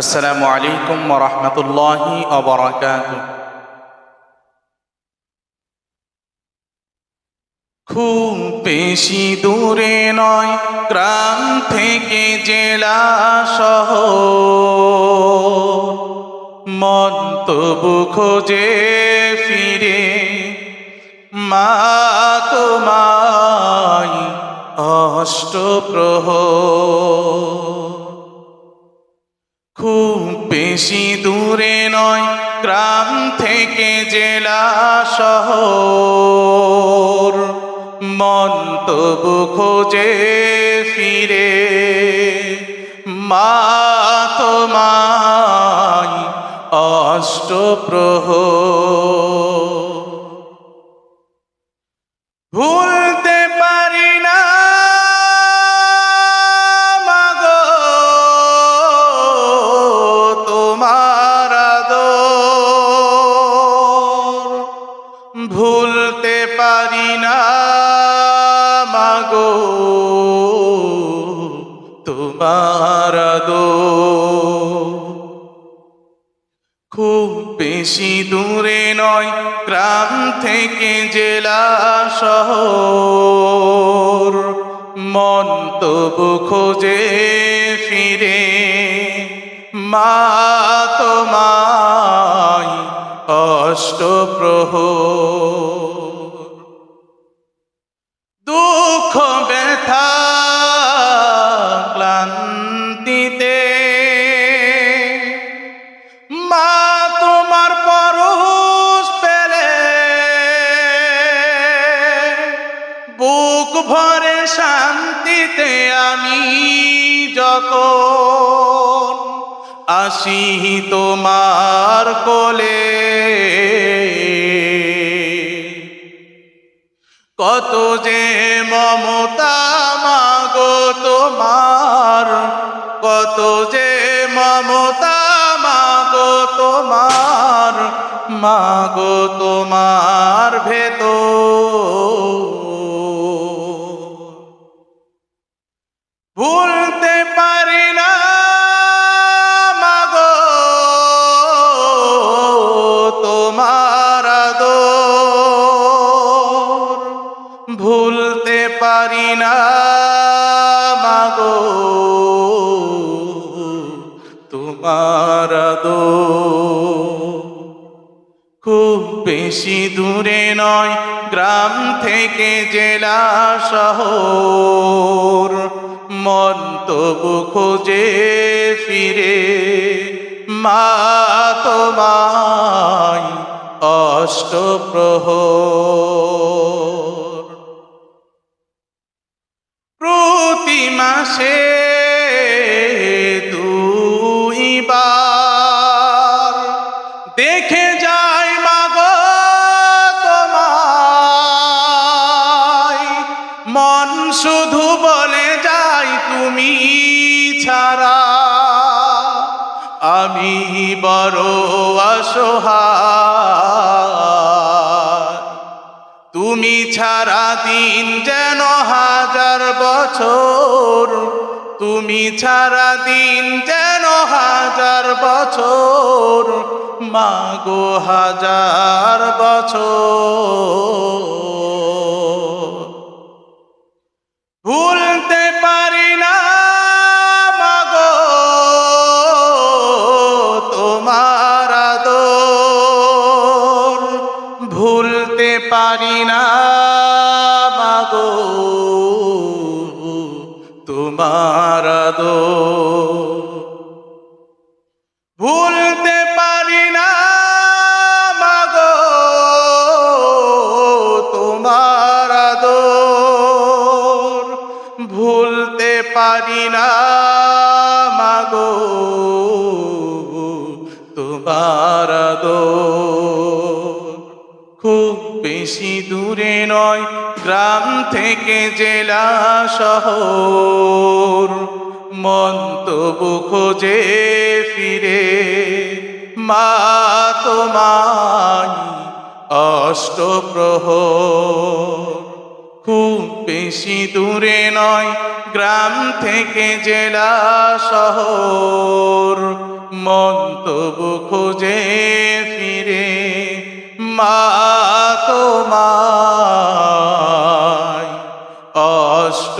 আসসালামু আলাইকুম রহমতুল্লাহি অবরাকাত খুব বেশি দূরে নয়, গ্রাম থেকে জেলা সহ মন তবু খোঁজে ফিরে, মা তোমায় অষ্টপ্রহর। খুব বেশি দূরে নয়, গ্রাম থেকে জেলা শহর। মন তবু খোঁজে ফিরে। মা তোমায় অষ্টপ্রহর ভুলতে পারি না, মাগো। তোমার আদর। খুব বেশি দূরে নয়, গ্রাম থেকে জেলা শহর। মন তবু খোঁজে ফিরে, মা তোমায় অষ্টপ্রহর দুঃখ ব্যথা ক্লান্তিতে। মা তোমার পরশ পেলে বুক ভরে শান্তিতে আমি যখন আসি তোমার কোলে। কত যে মমতা মাগো তোমার, কত যে মমতা মাগো তোমার মাগো তোমার ভেতর পারি না, মাগো। তোমার দো খুব বেশি দূরে নয়, গ্রাম থেকে জেলা, শহর। মন তবু খোঁজে ফিরে, মা তোমায় অষ্টপ্রহর। দেখে যাই মাগো তোমায়। মন শুধু বলে যাই তুমি ছাড়া। আমি বড় অসহায়। তুমি ছাড়া দিন যেন হাজার বছর। তুমি ছাড়া দিন যেন হাজার বছর। মাগো হাজার বছর। ভুলতে পারি না মাগো তোমার আদর। ভুলতে পারি পারি না, মাগো। তোমার দো খুব বেশি দূরে নয়, গ্রাম থেকে জেলা, শহর। মন তবু খোঁজে ফিরে, মা তোমায় অষ্টপ্রহর। খুব বেশি দূরে নয় গ্রাম থেকে জেলা শহর। মন্তব্য খোঁজে ফিরে মা তোমায় অষ্ট